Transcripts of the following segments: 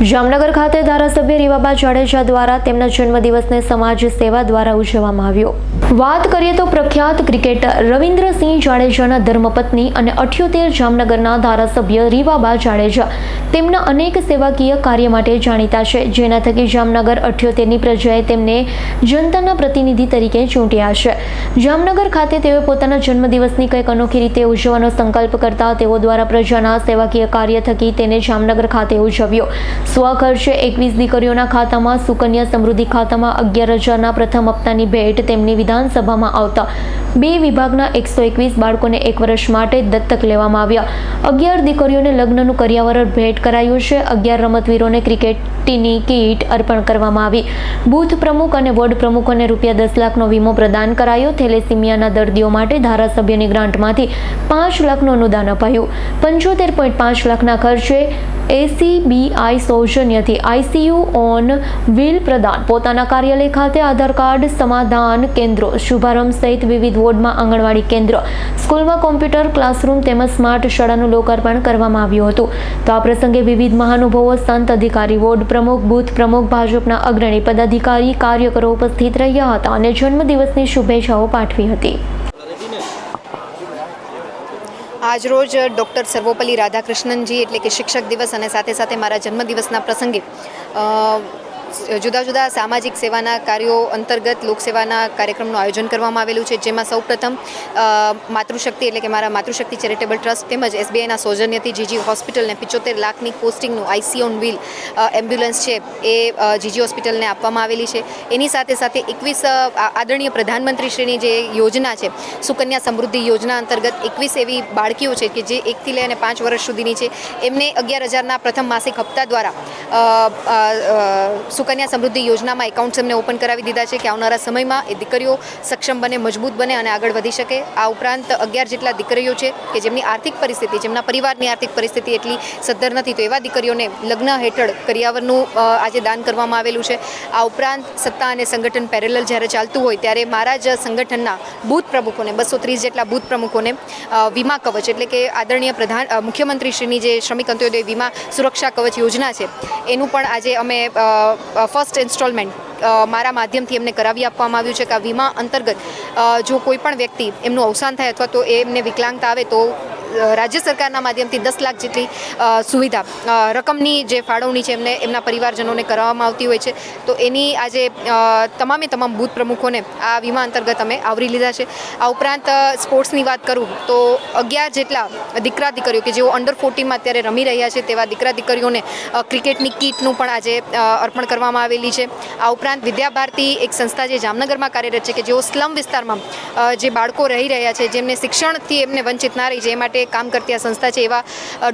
જામનગર ખાતે ધારાસભ્ય રીવાબા જાડેજા દ્વારા તેમના જન્મદિવસને સમાજ સેવા દ્વારા ઉજવવામાં આવ્યો. વાત કરીએ તો પ્રખ્યાત ક્રિકેટર રવિન્દ્રસિંહ જાડેજાના ધર્મપત્ની અને અઠ્યોતેર જામનગરના ધારાસભ્ય રીવાબા જાડેજા તેમના અનેક સેવાકીય કાર્ય માટે જાણીતા છે. જેના થકી જામનગર અઠ્યોતેરની પ્રજાએ તેમને જનતાના પ્રતિનિધિ તરીકે ચૂંટ્યા છે. જામનગર ખાતે તેઓએ પોતાના જન્મદિવસની કંઈક અનોખી રીતે ઉજવવાનો સંકલ્પ કરતા તેઓ દ્વારા પ્રજાના સેવાકીય કાર્ય થકી તેને જામનગર ખાતે ઉજવ્યો. સ્વખર્ચે એકવીસ દીકરીઓના ખાતામાં, સુકન્યા સમૃદ્ધિ ખાતામાં અગિયાર હજારના પ્રથમ હપ્તાની ભેટ તેમની વિધાનસભામાં આવતા બે વિભાગના એકસો એકવીસ બાળકોને એક વર્ષ માટે દત્તક લેવામાં આવ્યા. અગિયાર દીકરીઓને લગ્નનું કર્યાવરણ ભેટ કરાયું છે. અગિયાર રમતવીરોને ક્રિકેટની કીટ અર્પણ કરવામાં આવી. બૂથ પ્રમુખ અને વોર્ડ પ્રમુખોને રૂપિયા દસ લાખનો વીમો પ્રદાન કરાયો. થેલેસીમિયાના દર્દીઓ માટે ધારાસભ્યની ગ્રાન્ટમાંથી પાંચ લાખનું અનુદાન અપાયું. પંચોતેર પોઈન્ટ પાંચ લાખના ખર્ચે એસીબીઆઈ સૌજન્યથી આઈસીયુ ઓન વ્હીલ પ્રદાન. પોતાના કાર્યાલય ખાતે આધાર કાર્ડ સમાધાન કેન્દ્રો. શુભારંભ સહિત વિવિધ વોર્ડમાં આંગણવાડી કેન્દ્ર. સ્કૂલમાં કોમ્પ્યુટર, ક્લાસરૂમ તેમજ સ્માર્ટ શાળાનું લોકાર્પણ કરવામાં આવ્યું હતું. તો આ પ્રસંગે વિવિધ મહાનુભાવો, સંત અધિકારી, વોર્ડ પ્રમુખ, બૂથ પ્રમુખ, ભાજપના અગ્રણી, પદાધિકારી, કાર્યકરો ઉપસ્થિત રહ્યા હતા અને જન્મદિવસની શુભેચ્છાઓ પાઠવી હતી. આજરોજ ડૉક્ટર સર્વોપલ્લી રાધાકૃષ્ણનજી એટલે કે શિક્ષક દિવસ અને સાથે સાથે મારા જન્મદિવસના પ્રસંગે જુદા જુદા સામાજિક સેવાના કાર્યો અંતર્ગત લોકસેવાના કાર્યક્રમનું આયોજન કરવામાં આવેલું છે, જેમાં સૌપ્રથમ પ્રથમ માતૃશક્તિ એટલે કે મારા માતૃશક્તિ ચેરિટેબલ ટ્રસ્ટ તેમજ એસબીઆઈના સૌજન્યથી જીજી હોસ્પિટલને પિચોતેર લાખની પોસ્ટિંગનું આઈસી ઓન વ્હીલ એમ્બ્યુલન્સ છે, એ જીજી હોસ્પિટલને આપવામાં આવેલી છે. એની સાથે સાથે એકવીસ આદરણીય પ્રધાનમંત્રીશ્રીની જે યોજના છે, સુકન્યા સમૃદ્ધિ યોજના અંતર્ગત એકવીસ એવી બાળકીઓ છે કે જે એકથી લઈને પાંચ વર્ષ સુધીની છે. એમને અગિયાર હજારના પ્રથમ માસિક હપ્તા દ્વારા સુકન્યા સમૃદ્ધિ યોજનામાં એકાઉન્ટ્સ એમને ઓપન કરાવી દીધા છે કે આવનારા સમયમાં એ દીકરીઓ સક્ષમ બને, મજબૂત બને અને આગળ વધી શકે. આ ઉપરાંત અગિયાર જેટલા દીકરીઓ છે કે જેમની આર્થિક પરિસ્થિતિ, જેમના પરિવારની આર્થિક પરિસ્થિતિ એટલી સદ્ધર નથી, તો એવા દીકરીઓને લગ્ન હેઠળ કરિયાવરનું આજે દાન કરવામાં આવેલું છે. આ ઉપરાંત સત્તા અને સંગઠન પેરેલલ જ્યારે ચાલતું હોય ત્યારે મારા જ સંગઠનના બૂથ પ્રમુખોને, બસો ત્રીસ જેટલા બૂથ પ્રમુખોને વીમા કવચ એટલે કે આદરણીય પ્રધાન મુખ્યમંત્રીશ્રીની જે શ્રમિક અંત્યોદય વીમા સુરક્ષા કવચ યોજના છે એનું પણ આજે અમે ફર્સ્ટ ઇન્સ્ટોલમેન્ટ મારા માધ્યમથી એમને કરાવી આપવામાં આવ્યું છે કે આ વીમા અંતર્ગત જો કોઈ પણ વ્યક્તિ એમનું અવસાન થાય અથવા તો એમને વિકલાંગતા આવે તો રાજ્ય સરકારના માધ્યમથી દસ લાખ જેટલી સુવિધા રકમની જે ફાળવણી છે એમને એમના પરિવારજનોને કરવામાં આવતી હોય છે. તો એની આજે તમામે તમામ બૂથ પ્રમુખોને આ વીમા અંતર્ગત અમે આવરી લીધા છે. આ ઉપરાંત સ્પોર્ટ્સની વાત કરું, તો અગિયાર જેટલા દીકરા દીકરીઓ કે જેઓ અંડર ફોર્ટીનમાં અત્યારે રમી રહ્યા છે તેવા દીકરા દીકરીઓને ક્રિકેટની કીટનું પણ આજે અર્પણ કરવામાં આવેલી છે. આ ઉપરાંત વિદ્યા ભારતી એક સંસ્થા જે જામનગરમાં કાર્યરત છે કે જેઓ સ્લમ વિસ્તારમાં જે બાળકો રહી રહ્યા છે જેમને શિક્ષણથી એમને વંચિત ના રહી છે એ માટે કામ કરતી આ સંસ્થા છે એવા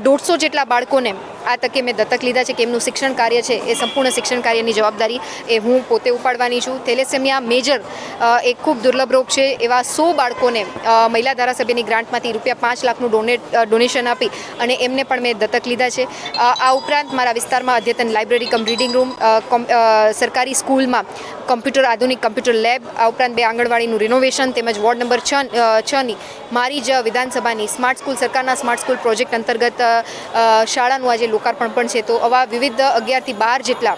દોઢસો જેટલા બાળકોને આ તકે મેં દત્તક લીધા છે કે એમનું શિક્ષણ કાર્ય છે, એ સંપૂર્ણ શિક્ષણ કાર્યની જવાબદારી એ હું પોતે ઉપાડવાની છું. થેલેસેમિયા મેજર એક ખૂબ દુર્લભ રોગ છે એવા સો બાળકોને મહિલા ધારાસભ્યની ગ્રાન્ટમાંથી રૂપિયા પાંચ લાખનું ડોનેટ ડોનેશન આપી અને એમને પણ મેં દત્તક લીધા છે. આ ઉપરાંત મારા વિસ્તારમાં અદ્યતન લાઇબ્રેરી કમ રીડિંગ રૂમ સરકારી સ્કૂલમાં કમ્પ્યુટર આધુનિક કમ્પ્યુટર લેબ, આ ઉપરાંત બે આંગણવાડીનું રિનોવેશન તેમજ વોર્ડ નંબર છ છની મારી જ વિધાનસભાની સ્માર્ટ સ્કૂલ, સરકારના સ્માર્ટ સ્કૂલ પ્રોજેક્ટ અંતર્ગત શાળાનું આજે લોકાર્પણ પણ છે. તો આવા વિવિધ અગિયારથી બાર જેટલા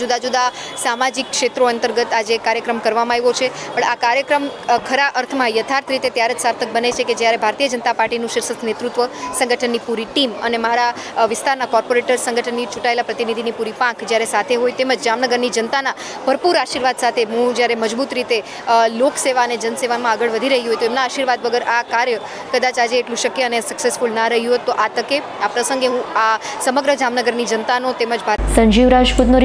જુદા જુદા સામાજિક ક્ષેત્રો અંતર્ગત આજે કાર્યક્રમ કરવામાં આવ્યો છે. પણ આ કાર્યક્રમ ખરા અર્થમાં યથાર્થ રીતે ત્યારે જ સાર્થક બને છે કે જ્યારે ભારતીય જનતા પાર્ટીનું શીર્ષક નેતૃત્વ સંગઠનની પૂરી ટીમ અને મારા વિસ્તારના કોર્પોરેટર સંગઠનની ચૂંટાયેલા પ્રતિનિધિની પૂરી પાંખ જ્યારે સાથે હોય તેમજ જામનગરની જનતાના ભરપૂર આશીર્વાદ સાથે હું જ્યારે મજબૂત રીતે લોકસેવા અને જનસેવામાં આગળ વધી રહી હોય તો એમના આશીર્વાદ વગર આ કાર્ય કદાચ આજે એટલું શક્ય અને સક્સેસફુલ ના રહ્યું હોત તો આ તકે આ પ્રસંગે હું આ સમગ્ર જામનગરની જનતાનો તેમજ સંજીવ રાજપૂતનો